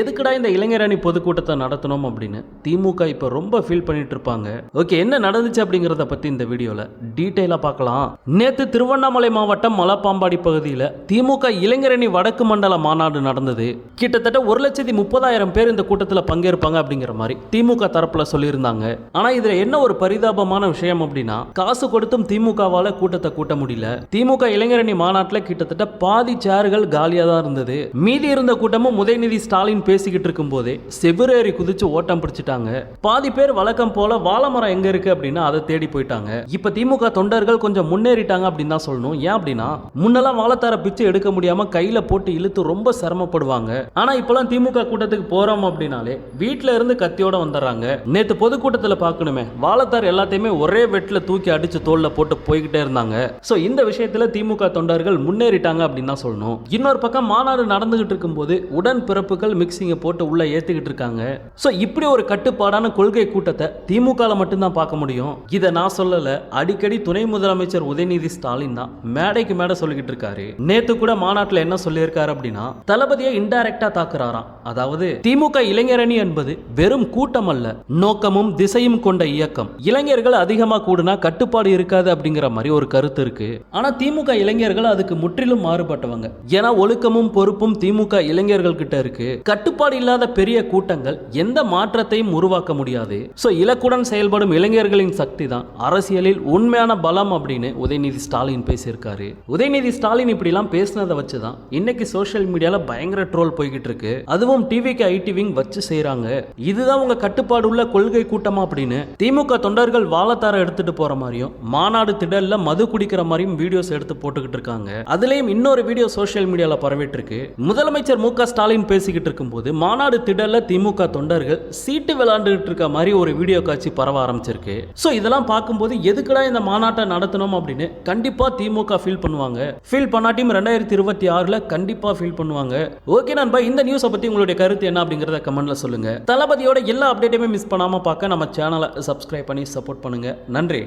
எதுக்குடா இந்த இளைஞரணி பொதுக்கூட்டத்தை நடத்தணும் அப்படின்னு திமுக இப்போ ரொம்ப ஃபீல் பண்ணிட்டு இருப்பாங்க. ஓகே என்ன நடந்துச்சு அப்படிங்கிறத பற்றி இந்த வீடியோவில் டீட்டெயிலாக பார்க்கலாம். நேற்று திருவண்ணாமலை மாவட்டம் மலப்பாம்பாடி பகுதியில் திமுக இளைஞரணி வடக்கு மண்டல மாநாடு நடந்தது. கிட்டத்தட்ட ஒரு லட்சத்தி முப்பதாயிரம் பேர் இந்த கூட்டத்தில் பங்கேற்பாங்க அப்படிங்கிற மாதிரி திமுக தரப்பில் சொல்லியிருந்தாங்க. ஆனால் இதில் என்ன ஒரு பரிதாபமான விஷயம் அப்படின்னா காசு கொடுத்தும் திமுகவால் கூட்டத்தை கூட்ட முடியல. திமுக இளைஞரணி மாநாட்டில் கிட்டத்தட்ட பாதி சேர்கள் காலியாக தான் இருந்தது. மீதி இருந்த கூட்டமும் உதயநிதி ஸ்டாலின் பேசிக்கிட்டு இருக்கும்போதே செவ்வரேறி குதிச்சு ஓட்டம் பிடிச்சிட்டாங்க. பாதி பேர் வழக்கம் போல வாழைமரம் எங்க இருக்கு அப்படின்னா அதை தேடி போயிட்டாங்க. இப்ப திமுக தொண்டர்கள் கொஞ்சம் முன்னேறிட்டாங்க அப்படின்னு தான் சொல்லணும். ஏன் அப்படின்னா முன்னெல்லாம் வாழைத்தார பிச்சு எடுக்க முடியாம கையில போட்டு இழுத்து ரொம்ப சிரமப்படுவாங்க. ஆனா இப்பெல்லாம் திமுக கூட்டத்துக்கு போறோம் அப்படின்னாலே வீட்டுல இருந்து கத்தியோட வந்துடுறாங்க. நேத்து பொதுக்கூட்டத்துல பாக்கணுமே வாழைத்தார் எல்லாத்தையுமே ஒரே வெட்டில தூக்கி அடிச்சு தோல்ல போட்டு போய்கிட்டே இருந்தாங்க. சோ இந்த விஷயத்துல திமுக தொண்டர்கள் முன்னேறிட்டாங்க அப்படின்னு தான் சொல்லணும். இன்னொரு பக்கம் மாநாடு நடந்துகிட்டு இருக்கும்போது உடன் பிறப்புகள் மிக்சிங்கை போட்டு உள்ள ஏற்றுக்கிட்டு இருக்காங்க. ஸோ இப்படி ஒரு கட்டுப்பாடான கொள்கை கூட்டத்தை திமுகவில் மட்டும்தான் பார்க்க முடியும். இதை நான் சொல்லல. அடிக்கடி துணை முதலமைச்சர் உதயநிதி ஸ்டாலின் தான் மேடைக்கு மேடை சொல்லிக்கிட்டு இருக்காரு. நேத்து கூட மாநாட்டில் என்ன சொல்லியிருக்காரு அப்படின்னா தளபதியை இன்டைரக்டா தாக்குறாராம். அதாவது திமுக இளைஞரணி என்பது வெறும் கூட்டம் அல்ல நோக்கமும் திசையும் கொண்ட இயக்கம். இளைஞர்கள் அதிகமா கூடுனா கட்டுப்பாடு இருக்காது அப்படிங்கிற மாதிரி ஒரு கருத்து இருக்கு. ஆனா திமுக இளைஞர்கள் அதுக்கு முற்றிலும் மாறுபட்டவங்க. ஏன்னா ஒழுக்கமும் பொறுப்பும் திமுக இளைஞர்கள் கிட்ட இருக்கு. கட்டுப்பாடு இல்லாத பெரிய கூட்டங்கள் எந்த மாற்றத்தையும் உருவாக்க முடியாது. சோ இலக்குடன் செயல்படும் இளைஞர்களின் சக்தி தான் அரசியலில் உண்மையான பலம் அப்படின்னு உதயநிதி ஸ்டாலின் பேசியிருக்காரு. உதயநிதி ஸ்டாலின் இப்படிலாம் பேசினதை வச்சு தான் இன்னைக்கு சோஷியல் மீடியால பயங்கர ட்ரோல் போய்கிட்டு இருக்கு அதுவும் டிவிக்கு ஐடி விங் வச்சு செய்யறாங்க இதுதான் உங்க கட்டுப்பாடு உள்ள கொள்கை கூட்டமா அப்படின்னு திமுக தொண்டர்கள் வாழத்தார எடுத்துட்டு போற மாதிரியும் மாநாடு திடல்ல மது குடிக்கிற மாதிரியும் வீடியோஸ் எடுத்து போட்டுக்கிட்டு இருக்காங்க. அதுலயும் இன்னொரு வீடியோ சோஷியல் மீடியால பரவிட்டு இருக்கு முதலமைச்சர் மு ஸ்டாலின் பேசிக்கிட்டு இருக்கும்போது மாநாடு திடல்ல திமுக தொண்டர்கள் சீட்டு விளாண்டுகிட்டு இருக்க மாதிரி ஒரு வீடியோ காட்சி பரவ ஆரம்பிச்சிருக்கு. ஸோ இதெல்லாம் பார்க்கும்போது எதுக்குடா இந்த மாநாட்டை நடத்தணும் அப்படின்னு கண்டிப்பா திமுக ஃபீல் பண்ணுவாங்க. ஃபீல் பண்ணாட்டியும் ரெண்டாயிரத்தி இருபத்தி ஆறுல கண்டிப்பா ஃபீல் பண்ணுவாங்க. ஓகே நண்பா இந்த நியூஸை பத்தி உங்களுடைய கருத்து என்ன அப்படிங்கறத கமெண்ட்ல சொல்லுங்க. தளபதியோட எல்லா அப்டேட்டையுமே மிஸ் பண்ணாம பார்க்க நம்ம சேனலை சப்ஸ்கிரைப் பண்ணி சப்போர்ட் பண்ணுங்க. நன்றி.